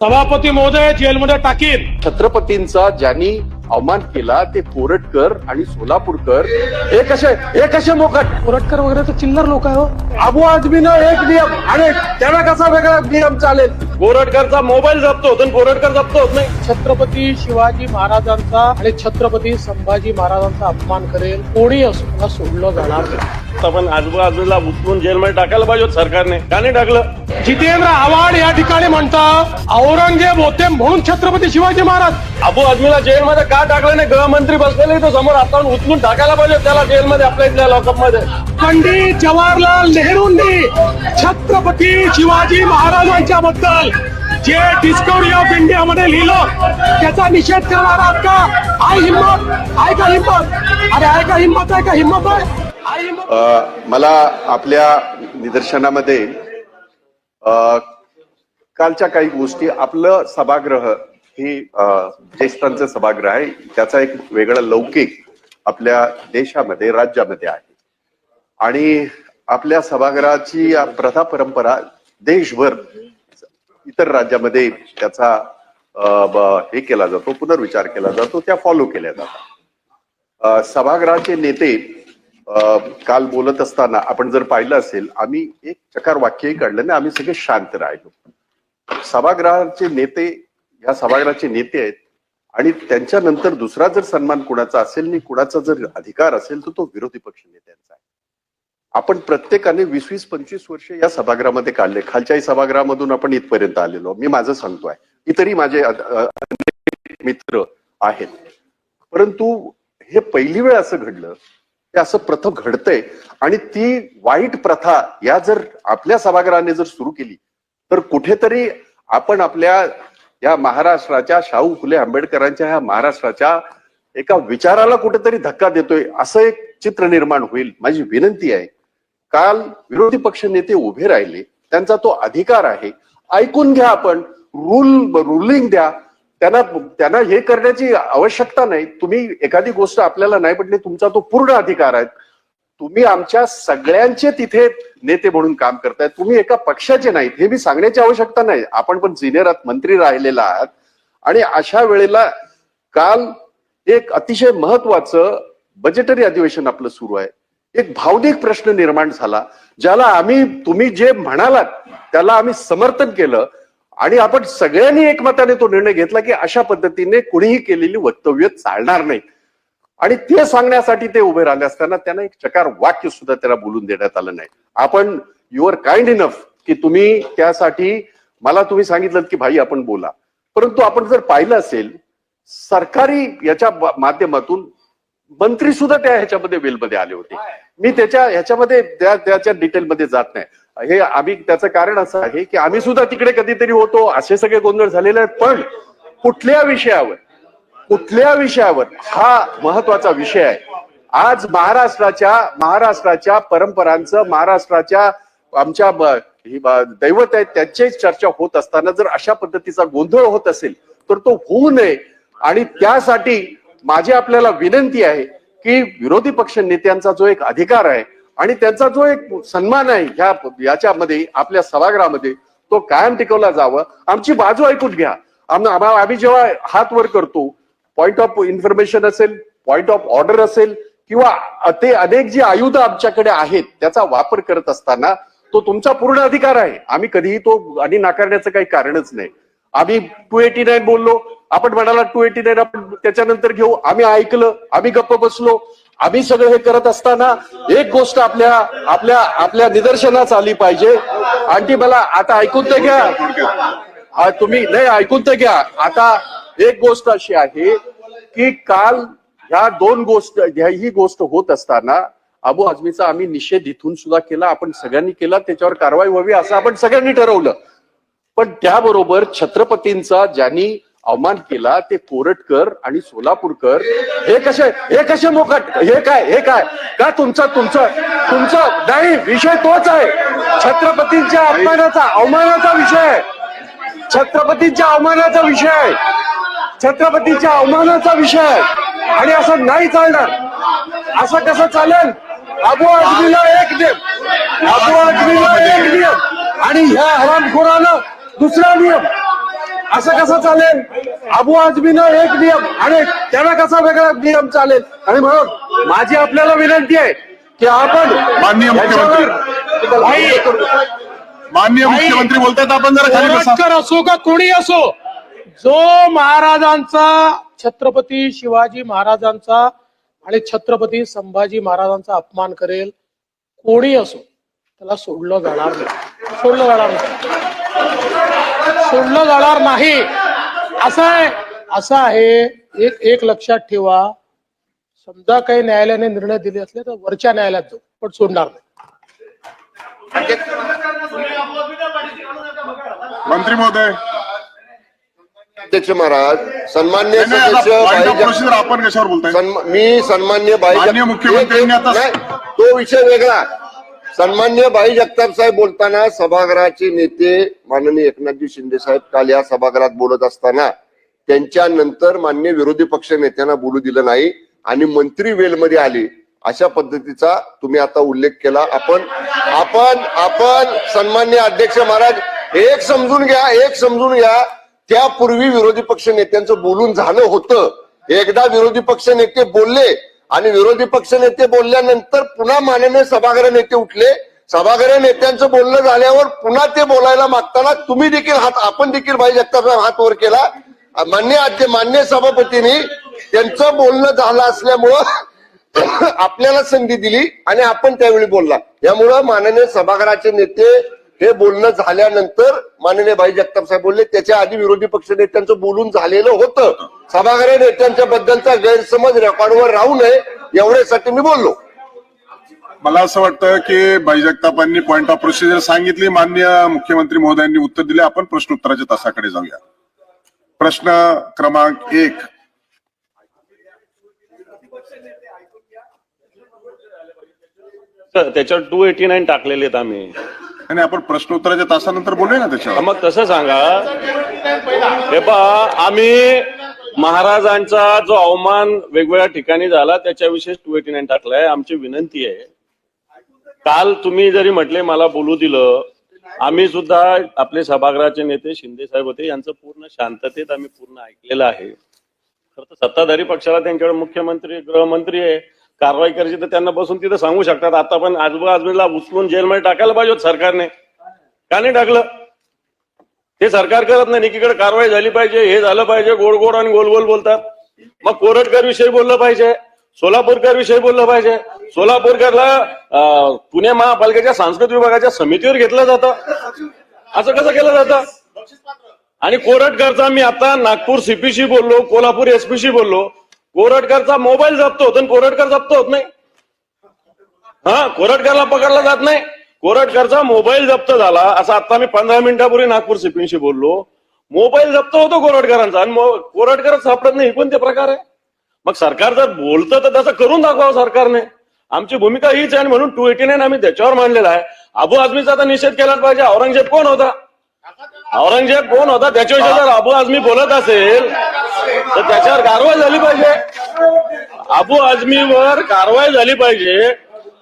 सभापती महोदय जेलमध्ये टाकीन. छत्रपतींचा ज्यांनी अवमान केला ते कोरटकर आणि सोलापूरकर. हे कसे हे कसे मोकट? कोरटकर वगैरे तर चिल्लर लोक आहे हो. अबू आजमीनं एक नियम आणि त्याला कसा वेगळा नियम चालेल? कोरटकरचा मोबाईल जप्त होतो आणि कोरटकर जप्त होत नाही. छत्रपती शिवाजी महाराजांचा आणि छत्रपती संभाजी महाराजांचा अपमान करेल कोणी असो सोडलं जाणार नाही. आपण आजूबाजूला उचलून जेलमध्ये टाकायला पाहिजे होतं सरकारने. का नाही टाकलं? जितेंद्र आव्हाड या ठिकाणी म्हणतात औरंगजेब होते म्हणून छत्रपती शिवाजी महाराज. अबू आजमीला जेलमध्ये का टाकलं नाही? गृहमंत्री बसलेले तो समोर आपण उचलून टाकायला पाहिजे त्याला जेलमध्ये आपल्या इथल्या लॉकअपमध्ये पंडित जवाहरलाल नेहरूंनी छत्रपती शिवाजी महाराजांच्या बद्दल जे डिस्कवरी ऑफ इंडिया मध्ये लिहिलं त्याचा निषेध करणार आहात का? हाय हिंमत आहे का हिंमत? अरे आहे का हिंमत आहे का हिंमत आहे? मला आपल्या निदर्शनामध्ये अ, कालच्या काही गोष्टी आपलं सभागृह ही ज्येष्ठांचं सभागृह आहे त्याचा एक वेगळा लौकिक आपल्या देशामध्ये राज्यामध्ये आहे. आणि आपल्या सभागृहाची प्रथा परंपरा देशभर इतर राज्यामध्ये त्याचा अ, हे केला जातो पुनर्विचार केला जातो त्या फॉलो केल्या जातात. सभागृहाचे नेते काल बोलत असताना आपण जर पाहिलं असेल आम्ही एक चकार वाक्यही काढलं आणि आम्ही सगळे शांत राहिलो. सभागृहाचे नेते या सभागृहाचे नेते आहेत आणि त्यांच्यानंतर दुसरा जर सन्मान कुणाचा असेल आणि कुणाचा जर अधिकार असेल तर तो विरोधी पक्ष नेत्यांचा आहे. आपण प्रत्येकाने वीस वीस पंचवीस वर्ष या सभागृहामध्ये काढले. खालच्याही सभागृहामधून आपण इथपर्यंत आलेलो मी माझं सांगतोय इतरही माझे मित्र आहेत. परंतु हे पहिली वेळ असं घडलं असं प्रथम घडतंय. आणि ती वाईट प्रथा या जर आपल्या सभागृहाने जर सुरू केली तर कुठेतरी आपण आपल्या या महाराष्ट्राच्या शाहू फुले आंबेडकरांच्या ह्या महाराष्ट्राच्या एका विचाराला कुठेतरी धक्का देतोय असं एक चित्र निर्माण होईल माझी विनंती आहे. काल विरोधी पक्ष नेते उभे राहिले त्यांचा तो अधिकार आहे. ऐकून घ्या आपण रूल रुलिंग द्या. त्यांना त्यांना हे करण्याची आवश्यकता नाही. तुम्ही एखादी गोष्ट आपल्याला नाही पडली तुमचा तो पूर्ण अधिकार आहे. तुम्ही आमच्या सगळ्यांचे तिथे नेते म्हणून काम करताय. तुम्ही एका पक्षाचे नाहीत. हे मी सांगण्याची आवश्यकता नाही. आपण पण सिनियर आहात मंत्री राहिलेला आहात. आणि अशा वेळेला काल एक अतिशय महत्वाचं बजेटरी अधिवेशन आपलं सुरू आहे. एक भावनिक प्रश्न निर्माण झाला ज्याला आम्ही तुम्ही जे म्हणालात त्याला आम्ही समर्थन केलं. आणि आपण सगळ्यांनी एकमताने तो निर्णय घेतला की अशा पद्धतीने कुणीही केलेली वक्तव्य चालणार नाही. आणि ते सांगण्यासाठी ते उभे राहिले असताना त्यांना एक चकार वाक्य सुद्धा त्याला बोलून देण्यात आलं नाही. आपण युअर काइंड इनफ की तुम्ही त्यासाठी मला तुम्ही सांगितलं की भाई आपण बोला. परंतु आपण जर पाहिलं असेल सरकारी याच्या माध्यमातून मंत्री सुद्धा त्या ह्याच्यामध्ये वेलमध्ये आले होते. मी त्याच्या ह्याच्यामध्ये त्या त्याच्या डिटेलमध्ये जात नाही. हे आम्ही त्याचं कारण असं आहे की आम्ही सुद्धा तिकडे कधीतरी होतो असे सगळे गोंधळ झालेले आहेत. पण कुठल्या विषयावर कुठल्या विषयावर हा महत्त्वाचा विषय आहे. आज महाराष्ट्राच्या महाराष्ट्राच्या परंपरांचं महाराष्ट्राच्या आमच्या दैवत आहेत त्यांचीच चर्चा होत असताना जर अशा पद्धतीचा गोंधळ होत असेल तर तो होऊ नये. आणि त्यासाठी माझी आपल्याला विनंती आहे की विरोधी पक्ष नेत्यांचा जो एक अधिकार आहे आणि त्यांचा जो एक सन्मान आहे ह्या याच्यामध्ये आपल्या सभागृहामध्ये तो कायम टिकवला जावं. आमची बाजू ऐकून घ्या. आम्ही जेव्हा हात वर करतो पॉइंट ऑफ इन्फॉर्मेशन असेल पॉइंट ऑफ ऑर्डर असेल किंवा ते अनेक जी आयुध आमच्याकडे आहेत त्याचा वापर करत असताना तो तुमचा पूर्ण अधिकार आहे. आम्ही कधीही तो आणि नाकारण्याचं काही कारणच नाही. आम्ही टू एटी नाईन बोललो. आपण म्हणाला टू एटी नाईन आपण त्याच्यानंतर घेऊ. आम्ही ऐकलं आम्ही गप्प बसलो. आम्ही सगळं हे करत असताना एक गोष्ट आपल्या आपल्या आपल्या निदर्शनास आली पाहिजे. आणि ती मला आता ऐकून ते घ्या. तुम्ही नाही ऐकून ते घ्या. आता एक गोष्ट अशी आहे की काल ह्या दोन गोष्ट ह्या ही गोष्ट होत असताना अबू आझमीचा आम्ही निषेध इथून सुद्धा केला. आपण सगळ्यांनी केला. त्याच्यावर कारवाई व्हावी असं आपण सगळ्यांनी ठरवलं. पण त्याबरोबर छत्रपतींचा ज्यांनी अवमान केला ते कोरटकर आणि सोलापूरकर हे कसे हे कसे मोकट हे काय हे काय? का तुमचं तुमचं तुमचं नाही विषय तोच आहे. छत्रपतींच्या अपमानाचा अवमानाचा विषय आहे. छत्रपतींच्या अवमानाचा विषय आहे. छत्रपतीच्या अवमानाचा विषय आहे. आणि असं नाही चालणार. असं कसं चालेल? अबू आजमीला एक नियम. अबू आजमीला एक नियम. आणि ह्या हरामखोरानं दुसरा नियम. असं कसं चालेल? अबू आजमीनं एक नियम आणि त्याला कसा वेगळा नियम चालेल? आणि म्हणून माझी आपल्याला विनंती आहे की आपण माननीय मुख्यमंत्री. माननीय मुख्यमंत्री बोलतायत आपण जरा असो का कोणी असो? जो महाराजांचा छत्रपती शिवाजी महाराजांचा आणि छत्रपती संभाजी महाराजांचा अपमान करेल कोणी असो? त्याला सोडलं जाणार नाही. सोडलं जाणार नाही. सोडलं जाणार नाही. असं आहे असं आहे. एक एक लक्षात ठेवा. समजा काही न्यायालयाने निर्णय दिले असले तर वरच्या न्यायालयात जाऊ पण सोडणार नाही. मंत्री महोदय. अध्यक्ष महाराज सन्मान्य आपण कशावर बोलताय? मी सन्मान्य मुख्यमंत्र्यांनी आता- नाही, तो विषय वेगळा. सन्मान्य भाई जगताप साहेब बोलताना सभागृहाचे नेते माननीय एकनाथजी शिंदे साहेब काल या सभागृहात बोलत असताना त्यांच्यानंतर मान्य विरोधी पक्ष नेत्यांना बोलू दिलं नाही आणि मंत्री वेलमध्ये आले. अशा पद्धतीचा तुम्ही आता उल्लेख केला. आपण आपण आपण सन्मान्य अध्यक्ष महाराज एक समजून घ्या एक समजून घ्या. त्यापूर्वी विरोधी पक्ष नेत्यांचं बोलून झालं होतं. एकदा विरोधी पक्ष नेते बोलले आणि विरोधी पक्ष नेते बोलल्यानंतर पुन्हा माननीय सभागृह नेते उठले. सभागृह नेत्यांचं बोलणं झाल्यावर पुन्हा ते बोलायला मागताना तुम्ही देखील हात आपण देखील भाई जगताप हात वर केला. मान्य अध्य मान्य सभापतींनी त्यांचं बोलणं झालं असल्यामुळं आपल्याला संधी दिली आणि आपण त्यावेळी बोलला. यामुळं माननीय सभागृहाचे नेते हे बोलणं झाल्यानंतर माननीय भाई जगताप साहेब बोलले त्याच्या आधी विरोधी पक्ष नेत्यांचं बोलून झालेलं होतं. सभागृह नेत्यांच्या बद्दलचा गैरसमज रेकॉर्डवर राहू नये एवढ्यासाठी मी बोललो. मला असं वाटतं की भाई जगतापांनी पॉइंट ऑफ प्रोसिजर सांगितली माननीय मुख्यमंत्री महोदयांनी उत्तर दिले आपण प्रश्न उत्तराच्या तासाकडे जाऊया. प्रश्न क्रमांक एक. तर त्याच्यावर टू एटी नाईन टाकलेले आहेत आम्ही. आणि आपण प्रश्नोत्तराच्या तासानंतर बोलूया ना त्याच्यावर. मग तसं सांगा. हे पहा आम्ही महाराजांचा जो अवमान वेगवेगळ्या ठिकाणी झाला त्याच्याविषयी टू एटी नाईन टाकलाय. आमची विनंती आहे. काल तुम्ही जरी म्हटले मला बोलू दिलं. आम्ही सुद्धा आपले सभागृहाचे नेते शिंदे साहेब होते यांचं पूर्ण शांततेत आम्ही पूर्ण ऐकलेलं आहे. खरं तर सत्ताधारी पक्षाला त्यांच्याकडे मुख्यमंत्री गृहमंत्री आहे. कारवाई करायची तर त्यांना बसून तिथं सांगू शकतात. आता पण आजोबा आजमीला उचलून जेलमध्ये टाकायला पाहिजे सरकारने. का नाही टाकलं? ते सरकार करत नाही. एकीकडे कारवाई झाली पाहिजे हे झालं पाहिजे गोड गोड आणि गोल गोल बोलतात. मग कोरटकर विषयी बोललं पाहिजे सोलापूरकर विषयी बोललं पाहिजे. सोलापूरकरला पुणे महापालिकेच्या सांस्कृतिक विभागाच्या समितीवर घेतलं जातं. असं कसं केलं जातं? आणि कोरटकरचा मी आता नागपूर सीपीशी बोललो कोल्हापूर एसपीशी बोललो. कोरटकरचा मोबाईल जप्त होतो आणि कोरटकर जप्त होत नाही. हा कोरटकरला पकडला जात नाही. कोरटकरचा मोबाईल जप्त झाला. असं आता मी पंधरा मिनिटापूर्वी नागपूर सिपिंगशी बोललो. मोबाईल जप्त होतो कोरटकरांचा आणि कोरटकरच सापडत नाही. कोणते प्रकार आहे? मग सरकार जर बोलतं तर त्याचं करून दाखवावं सरकारने. आमची भूमिका हीच आहे आणि म्हणून टू एटी नाईन आम्ही त्याच्यावर मांडलेला आहे. अबू आझमीचा तर निषेध केलाच पाहिजे. औरंगजेब कोण होता? औरंगजेब कोण होता? त्याच्याविषयी जर अबू आझमी बोलत असेल तर त्याच्यावर कारवाई झाली पाहिजे. अबू आझमीवर कारवाई झाली पाहिजे.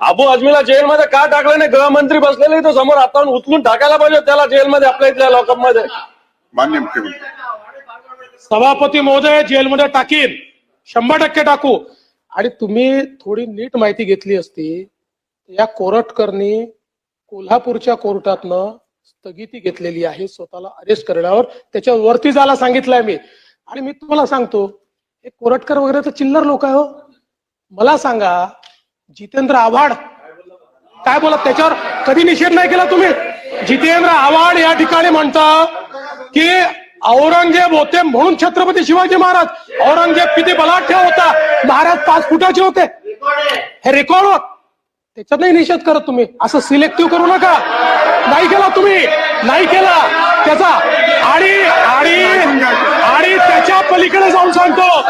अबू आझमीला जेलमध्ये का टाकलं नाही? गृहमंत्री बसलेले तो समोर आता उचलून टाकायला पाहिजे त्याला जेलमध्ये आपल्या इथल्या लॉकअपमध्ये मान्य मुख्यमंत्री. सभापती महोदय जेलमध्ये टाकीन. शंभर टक्के टाकू. आणि तुम्ही थोडी नीट माहिती घेतली असती या कोरटकरनी कोल्हापूरच्या कोर्टातनं स्थगिती घेतलेली आहे स्वतःला अरेस्ट करण्यावर. त्याच्या वरती जायला सांगितलंय मी. आणि मी तुम्हाला सांगतो हे कोरटकर वगैरे तर चिल्लर लोक आहे हो. मला सांगा जितेंद्र आव्हाड काय बोला त्याच्यावर कधी निषेध नाही केला तुम्ही? जितेंद्र आव्हाड या ठिकाणी म्हणता की औरंगजेब होते म्हणून छत्रपती शिवाजी महाराज औरंगजेब किती बलाढ्य होता महाराज पाच फुटाचे होते. हे रेकॉर्ड होत त्याच्यात नाही निषेध करत तुम्ही. असं सिलेक्टिव्ह करू नका. नाही केला तुम्ही. नाही केला. त्याचा आणि आणि त्याच्या पलीकडे जाऊन सांगतो.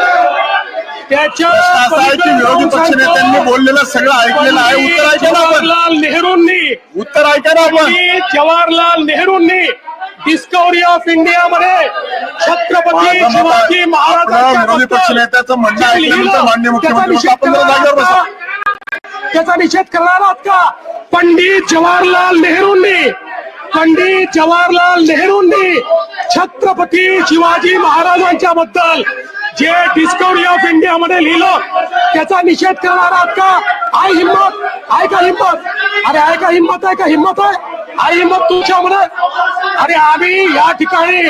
त्याच्या विरोधी जाऊन पक्ष नेत्यांनी सांगतो, बोललेलं सगळं ऐकलेलं आहे. उत्तर ऐका ना आपण. जवाहरलाल नेहरूंनी उत्तर ऐका ना आपण. पंडित जवाहरलाल नेहरूंनी डिस्कवरी ऑफ इंडिया मध्ये छत्रपती शिवाजी आपलं विरोधी पक्षनेत्याचं म्हणणं ऐकल्यानंतर मुख्यमंत्री आपण जागेवर बसा. त्याचा निषेध करणार आहात का? पंडित जवाहरलाल नेहरूंनी पंडित जवाहरलाल नेहरूंनी छत्रपती शिवाजी महाराजांच्या बद्दल जे डिस्कवरी ऑफ इंडिया मध्ये लिहिलं त्याचा निषेध करणार आहात का? आय हिंमत आहे का हिंमत? अरे आहे का हिंमत आहे का? हिंमत आहे? आहे हिंमत तुमच्यामध्ये अरे आम्ही या ठिकाणी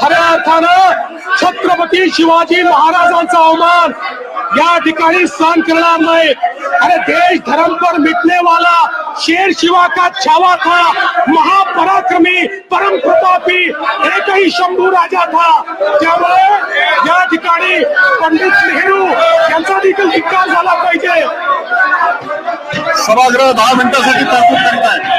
खऱ्या अर्थानं छत्रपती शिवाजी महाराजांचा अवमान या ठिकाणी सहन करणार नाही. अरे देश धर्म पर मिटने वाला शेर शिवा का छावा था? शंभू राजा था। त्यामुळे या ठिकाणी पंडित नेहरू यांचा देखील धिक्कार झाला पाहिजे. सभागृह दहा मिनिटासाठी तरतूद करीत आहे.